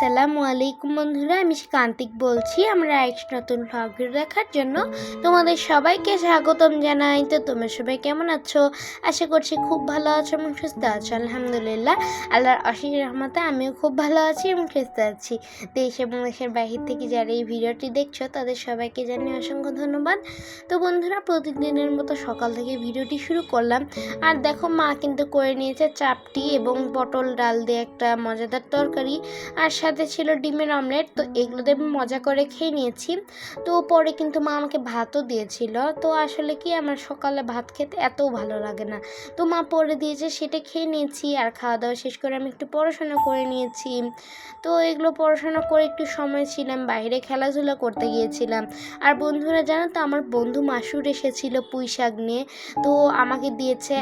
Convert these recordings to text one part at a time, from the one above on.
আসসালামু আলাইকুম বন্ধুরা, আমি কান্তিক বলছি। আমরা এক নতুন ভ্লগ দেখার জন্য তোমাদের সবাইকে স্বাগতম জানাই। তো তোমরা সবাই কেমন আছো? আশা করছি খুব ভালো আছো এবং সুস্থ আছো। আলহামদুলিল্লাহ, আল্লাহর অশেষ রহমতে আমিও খুব ভালো আছি এবং সুস্থ আছি। দেশ এবং দেশের বাহির থেকে যারা এই ভিডিওটি দেখছ, তাদের সবাইকে জানিয়ে অসংখ্য ধন্যবাদ। তো বন্ধুরা, প্রতিদিনের মতো সকাল থেকে ভিডিওটি শুরু করলাম। আর দেখো, মা কিন্তু করে নিয়েছে চাপটি এবং পটল ডাল দিয়ে একটা মজাদার তরকারি। আর সাথে ছিল ডিমের অমলেট তো এগুলো দিয়ে আমি মজা করে খেয়ে নিয়েছি। তো পরে কিন্তু মা আমাকে ভাতও দিয়েছিল। তো আসলে কি আমার সকালে ভাত খেতে এতও ভালো লাগে না। তো মা পরে দিয়েছে সেটা খেয়ে নিয়েছি আর খাওয়া দাওয়া শেষ করে আমি একটু পড়াশোনা করে নিয়েছি। তো এগুলো পড়াশোনা করে একটু সময় ছিলাম বাইরে খেলাধুলা করতে গিয়েছিলাম। আর বন্ধুরা জানো তো আমার বন্ধু মাসুর এসেছিল পুঁই শাক নিয়ে। তো আমাকে দিয়েছে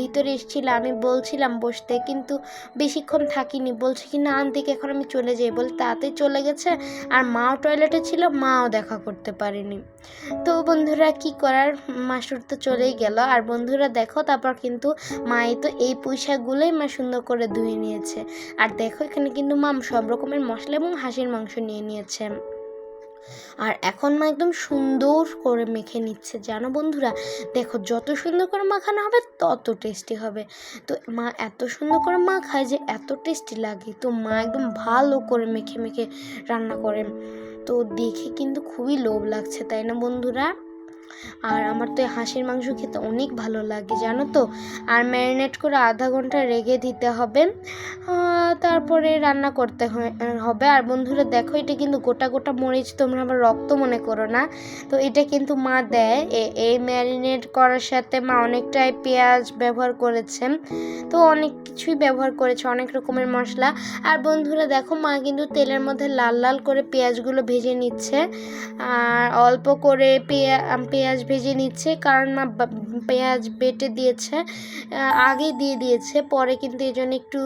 ভিতরে এসেছিল আমি বলছিলাম বসতে কিন্তু বেশিক্ষণ থাকিনি। বলছে কি না আনতে এখন আমি চলে যাই বলে তাতে চলে গেছে। আর মাও টয়লেটে ছিল, মাও দেখা করতে পারেনি। তো বন্ধুরা কি করার? মাসুর তো চলেই গেল। আর বন্ধুরা দেখো, তারপর কিন্তু মাই তো এই পয়সাগুলোই মা সুন্দর করে ধুয়ে নিয়েছে। আর দেখো, এখানে কিন্তু মাম সব রকমের মশলা এবং হাঁসের মাংস নিয়ে নিয়েছে। আর এখন মা একদম সুন্দর করে মেখে নিচ্ছে। জানো বন্ধুরা, দেখো যত সুন্দর করে মাখানো হবে, তত টেস্টি হবে। তো মা এত সুন্দর করে মা খায় যে এত টেস্টি লাগে। তো মা একদম ভালো করে মেখে মেখে রান্না করেন তো দেখে কিন্তু খুবই লোভ লাগছে, তাই না বন্ধুরা? আর আমার তো হাঁসের মাংস খেতে অনেক ভালো লাগে, জানো তো? আর ম্যারিনেট করে আধা ঘণ্টা রেগে দিতে হবে। তারপরে রান্না করতে হবে। আর বন্ধুরা, দেখো, এটা কিন্তু গোটা গোটা মরিচ তোমরা আবার রক্ত মনে করো না। তো এটা কিন্তু মা দেয়। এই ম্যারিনেট করার সাথে মা অনেকটাই পেঁয়াজ ব্যবহার করেছেন। তো অনেক কিছুই ব্যবহার করেছে, অনেক রকমের মশলা। আর বন্ধুরা, দেখো, মা কিন্তু তেলের মধ্যে লাল লাল করে পেঁয়াজগুলো ভেজে নিচ্ছে। আর অল্প করে পেঁয়া পেঁয়াজ ভেজে নিচ্ছে। কারণ মা পেঁয়াজ বেটে দিয়েছে আগে দিয়ে দিয়েছে, পরে কিন্তু এই জন্য একটু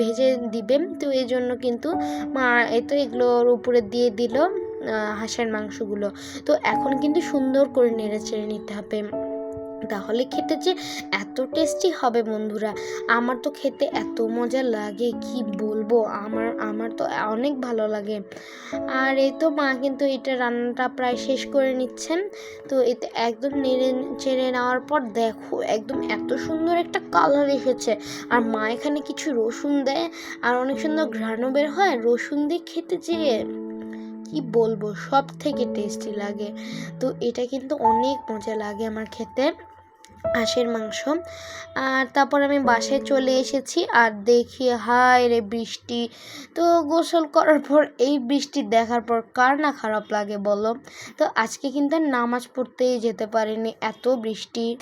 ভেজে দিবেন তো এই জন্য কিন্তু মা এ তো এগুলোর উপরে দিয়ে দিল হাঁসের মাংসগুলো। তো এখন কিন্তু সুন্দর করে নেড়ে চেড়ে নিতে হবে। তাহলে খেতে যে এত টেস্টি হবে বন্ধুরা। আমার তো খেতে এত মজা লাগে, কি বলব? আমার আমার তো অনেক ভালো লাগে। আর এই তো মা কিন্তু এটা রান্নাটা প্রায় শেষ করে নিচ্ছেন। তো এতে একদম নেড়ে, চেড়ে নেওয়ার পর দেখো, একদম এত সুন্দর একটা কালার এসেছে। আর মা এখানে কিছু রসুন দেয়, আর অনেক সুন্দর ঘ্রাণও বের হয়। রসুন দিয়ে খেতে যে কি বলব? সব থেকে টেস্টি লাগে। তো এটা কিন্তু অনেক মজা লাগে আমার খেতে। হাঁসের মাংস। আর তারপর আমি বাসে চলে এসেছি আর দেখি, হায় রে বৃষ্টি। তো গোসল করার পর এই বৃষ্টি দেখার পর কার না খারাপ লাগে বলো? তো আজকে কিন্তু নামাজ পড়তেই যেতে পারিনি, এত বৃষ্টি।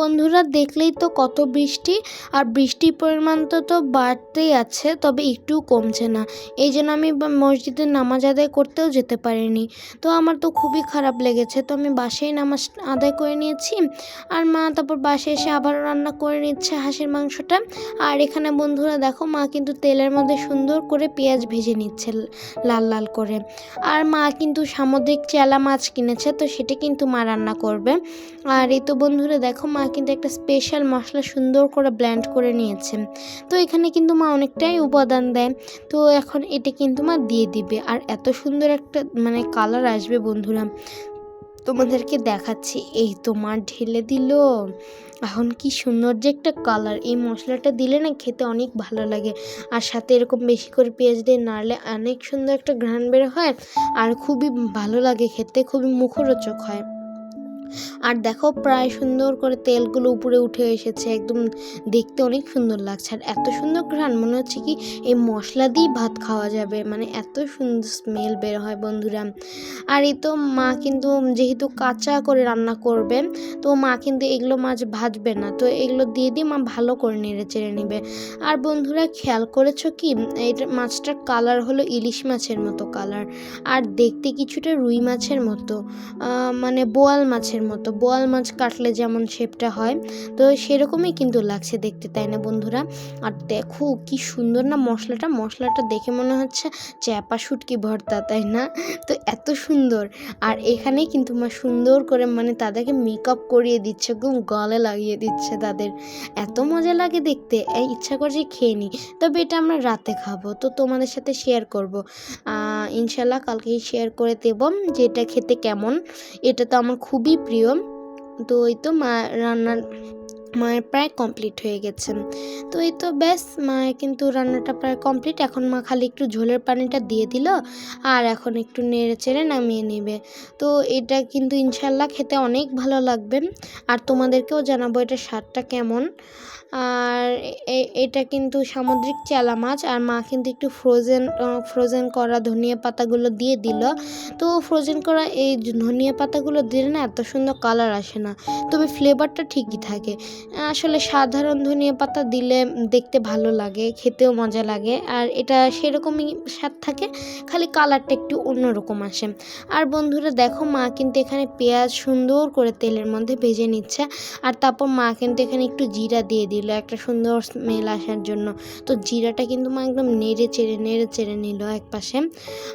বন্ধুরা, দেখলেই তো কত বৃষ্টি। আর বৃষ্টির পরিমাণ তো তো বাড়তেই আছে, তবে একটু কমছে না। এই জন্য আমি মসজিদে নামাজ আদায় করতেও যেতে পারিনি। তো আমার তো খুবই খারাপ লেগেছে। তো আমি বাসায় নামাজ আদায় করে নিয়েছি। আর মা তারপর বাসায় এসে আবার রান্না করে নিচ্ছে হাঁসের মাংসটা। আর এখানে বন্ধুরা, দেখো মা কিন্তু তেলের মধ্যে সুন্দর করে পেঁয়াজ ভেজে নিচ্ছে লাল লাল করে। আর মা কিন্তু সামুদ্রিক চেলা মাছ কিনেছে, তো সেটা কিন্তু মা রান্না করবে। আর এই তো বন্ধুরা, দেখো মা কিন্তু একটা স্পেশাল মশলা সুন্দর করে ব্ল্যান্ড করে নিয়েছে তো এখানে কিন্তু মা অনেকটাই উপাদান দেয়। তো এখন এটা কিন্তু মা দিয়ে দিবে। আর এত সুন্দর একটা মানে কালার আসবে বন্ধুরা, তোমাদেরকে দেখাচ্ছি। এই তো মা ঢেলে দিল। এখন কি সুন্দর যে একটা কালার এই মশলাটা দিলে না খেতে অনেক ভালো লাগে। আর সাথে এরকম বেশি করে পেঁয়াজ দিয়ে নাড়লে অনেক সুন্দর একটা ঘ্রাণ বের হয়। আর খুবই ভালো লাগে খেতে, খুবই মুখরোচক হয়। আর দেখো প্রায় সুন্দর করে তেলগুলো উপরে উঠে এসেছে, একদম দেখতে অনেক সুন্দর লাগছে। আর এত সুন্দর ঘ্রাণ, মনে হচ্ছে কি এই মশলা দিয়েই ভাত খাওয়া যাবে মানে এত সুন্দর স্মেল বের হয় বন্ধুরা। আর এই তো মা কিন্তু যেহেতু কাঁচা করে রান্না করবে, তো মা কিন্তু এগুলো মাছ ভাজবে না, তো এগুলো দিয়ে দিয়ে মা ভালো করে নেড়ে চেড়ে নেবে। আর বন্ধুরা খেয়াল করেছ কি, এই মাছটার কালার হলো ইলিশ মাছের মতো কালার আর দেখতে কিছুটা রুই মাছের মতো মানে বোয়াল মাছের মাছের মতো। বোয়াল মাছ কাটলে যেমন শেপটা হয়, তো সেরকমই কিন্তু লাগছে দেখতে, তাই না বন্ধুরা? আর দেখো কি সুন্দর না মশলাটা মশলাটা দেখে মনে হচ্ছে চ্যাপা শুটকি ভর্তা, তাই না? তো এত সুন্দর। আর এখানে কিন্তু মা সুন্দর করে মানে তাদেরকে মেকআপ করিয়ে দিচ্ছে, একদম গলে লাগিয়ে দিচ্ছে তাদের। এত মজা লাগে দেখতে, এই ইচ্ছা করছে খেয়ে নিই তবে এটা আমরা রাতে খাব, তো তোমাদের সাথে শেয়ার করব। ইনশাল্লাহ কালকেই শেয়ার করে দেব যে এটা খেতে কেমন, এটা তো আমার খুবই প্রিয়। তো ওই তো মা রান্নার মায়ের প্রায় কমপ্লিট হয়ে গেছে। তো এই তো ব্যাস, মায়ের কিন্তু রান্নাটা প্রায় কমপ্লিট এখন মা খালি একটু ঝোলের পানিটা দিয়ে দিল আর এখন একটু নেড়ে চেড়ে নামিয়ে নেবে। তো এটা কিন্তু ইনশাল্লাহ খেতে অনেক ভালো লাগবে আর তোমাদেরকেও জানাব এটা স্বাদটা কেমন। আর এটা কিন্তু সামুদ্রিক চেলা মাছ আর মা কিন্তু একটু ফ্রোজেন ফ্রোজেন করা ধনিয়া পাতাগুলো দিয়ে দিল। তো ফ্রোজেন করা এই ধনিয়া পাতাগুলো দিলে না এত সুন্দর কালার আসে না। তবে ফ্লেভারটা ঠিকই থাকে। আসলে সাধারণ ধনিয়া পাতা দিলে দেখতে ভালো লাগে, খেতেও মজা লাগে। আর এটা সেরকমই স্বাদ থাকে, খালি কালারটা একটু অন্যরকম আসে। আর বন্ধুরা দেখো, মা কিন্তু এখানে পেঁয়াজ সুন্দর করে তেলের মধ্যে ভেজে নিচ্ছে। আর তারপর মা কিন্তু এখানে একটু জিরা দিয়ে দিল, একটা সুন্দর স্মেল আসার জন্য। তো জিরাটা কিন্তু মা একদম নেড়ে চেড়ে নেড়ে চেড়ে নিল এক পাশে।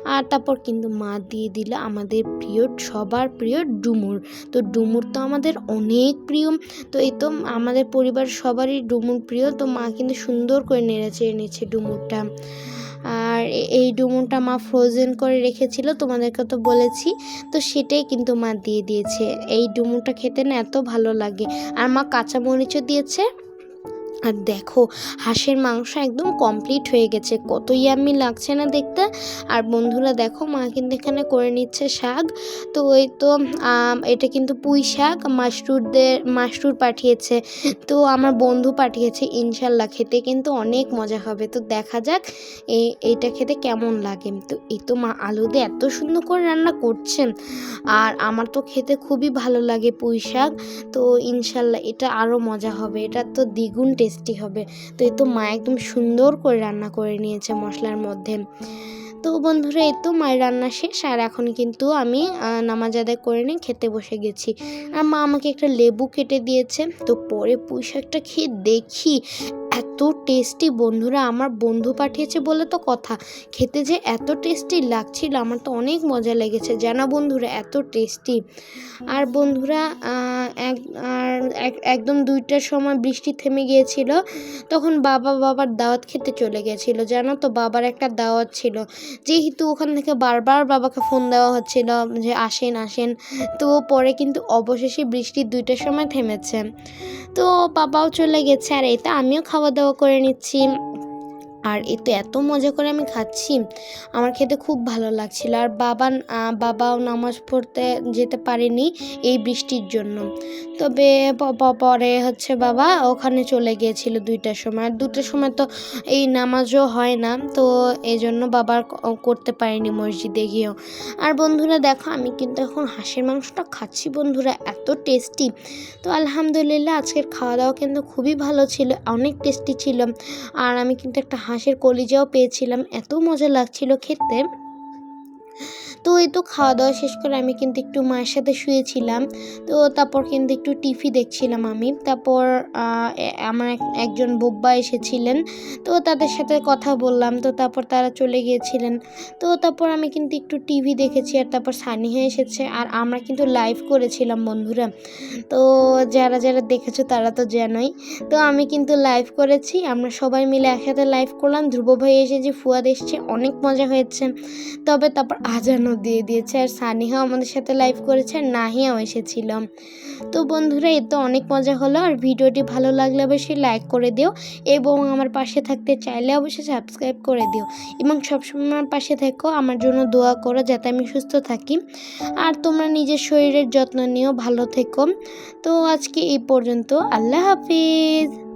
আর তারপর কিন্তু মা দিয়ে দিল আমাদের প্রিয়, সবার প্রিয় ডুমুর। তো ডুমুর তো আমাদের অনেক প্রিয়। তো এই তো আমাদের পরিবার সবারই ডুমুর প্রিয়, তো মা কিন্তু সুন্দর করে নেড়ে নিচ্ছে ডুমুরটা। আর এই ডুমুরটা মা ফ্রোজেন করে রেখেছিল, তোমাদেরকে তো বলেছি, তো সেটাই কিন্তু মা দিয়ে দিয়েছে। এই ডুমুরটা খেতে না এত ভালো লাগে। আর মা কাঁচামরিচও দিয়েছে। আর দেখো, হাঁসের মাংস একদম কমপ্লিট হয়ে গেছে। কত ইয়াম্মি লাগছে না দেখতে? আর বন্ধুরা দেখো, মা কিন্তু এখানে করে নিচ্ছে শাক। তো ওই তো এটা কিন্তু পুঁই শাক মাশরুরদের মাশরুর পাঠিয়েছে। তো আমার বন্ধু পাঠিয়েছে, ইনশাল্লাহ খেতে কিন্তু অনেক মজা হবে। তো দেখা যাক এই এইটা খেতে কেমন লাগে। তো এই তো মা আলু দিয়ে এত সুন্দর করে রান্না করছেন। আর আমার তো খেতে খুবই ভালো লাগে পুঁই শাক। তো ইনশাল্লাহ এটা আরও মজা হবে। এটা তো দ্বিগুণ টেস্টি হবে। তো এই তো মা একদম সুন্দর করে রান্না করে নিয়েছে মশলার মধ্যে। তো বন্ধুরা, এই তো মায়ের রান্না শেষ, আর এখন কিন্তু আমি নামাজ আদায় করে নিয়ে খেতে বসে গেছি। আর মা আমাকে একটা লেবু কেটে দিয়েছে, তো পরে পুঁই শাকটা খেয়ে দেখি এত টেস্টি বন্ধুরা, আমার বন্ধু পাঠিয়েছে বলে তো কথা। খেতে যে এত টেস্টি লাগছিল, আমার তো অনেক মজা লেগেছে। জানা বন্ধুরা, এত টেস্টি আর বন্ধুরা এক, আর এক- একদম দুইটার সময় বৃষ্টি থেমে গিয়েছিল, তখন বাবা বাবার দাওয়াত খেতে চলে গেছিল জানো তো, বাবার একটা দাওয়াত ছিল। যেহেতু ওখান থেকে বারবার বাবাকে ফোন দেওয়া হচ্ছিল যে, আসেন আসেন। তো পরে কিন্তু অবশেষে বৃষ্টি দুইটার সময় থেমেছে। তো বাবাও চলে গেছে। আর এটা আমিও খাওয়া দাওয়া করে নিচ্ছি। আর এ তো এত মজা করে আমি খাচ্ছি, আমার খেতে খুব ভালো লাগছিল। আর বাবা বাবাও নামাজ পড়তে যেতে পারেনি এই বৃষ্টির জন্য। তবে পরে হচ্ছে বাবা ওখানে চলে গিয়েছিল দুইটার সময়। আর দুটার সময় তো এই নামাজও হয় না, তো এই জন্য বাবার করতে পারেনি মসজিদে গিয়েও। আর বন্ধুরা দেখো, আমি কিন্তু এখন হাঁসের মাংসটা খাচ্ছি বন্ধুরা, এত টেস্টি। তো আলহামদুলিল্লাহ আজকের খাওয়া দাওয়া কিন্তু খুবই ভালো ছিল, অনেক টেস্টি ছিল। আর আমি কিন্তু একটা হাঁসের কলিজাও পেয়েছিলাম। এত মজা লাগছিল খেতে। তো এই তো খাওয়া দাওয়া শেষ করে আমি কিন্তু একটু মায়ের সাথে শুয়েছিলাম। তো তারপর কিন্তু একটু টিভি দেখছিলাম আমি। তারপর আমার এক- একজন বোব্বা এসেছিলেন। তো তাদের সাথে কথা বললাম। তো তারপর তারা চলে গিয়েছিলেন। তো তারপর আমি কিন্তু একটু টিভি দেখেছি আর তারপর সানিহা এসেছে। আর আমরা কিন্তু লাইভ করেছিলাম বন্ধুরা। তো যারা যারা দেখেছ তারা তো জানোই। তো আমি কিন্তু লাইভ করেছি। আমরা সবাই মিলে একসাথে লাইভ করলাম। ধ্রুব ভাই এসেছে ফুয়াদ এসেছে, অনেক মজা হয়েছে। তবে তারপর আজানও দিয়ে দিয়েছে আর সানিহাও আমাদের সাথে লাইভ করেছে আর নাহিয়াও এসেছিল। তো বন্ধুরা, এ তো অনেক মজা হলো আর ভিডিওটি ভালো লাগলে অবশ্যই লাইক করে দিও এবং আমার পাশে থাকতে চাইলে অবশ্যই সাবস্ক্রাইব করে দিও এবং সবসময় আমার পাশে থেকো, আমার জন্য দোয়া করো যাতে আমি সুস্থ থাকি। আর তোমরা নিজের শরীরের যত্ন নিও, ভালো থেকো। তো আজকে এই পর্যন্ত, আল্লাহ হাফিজ।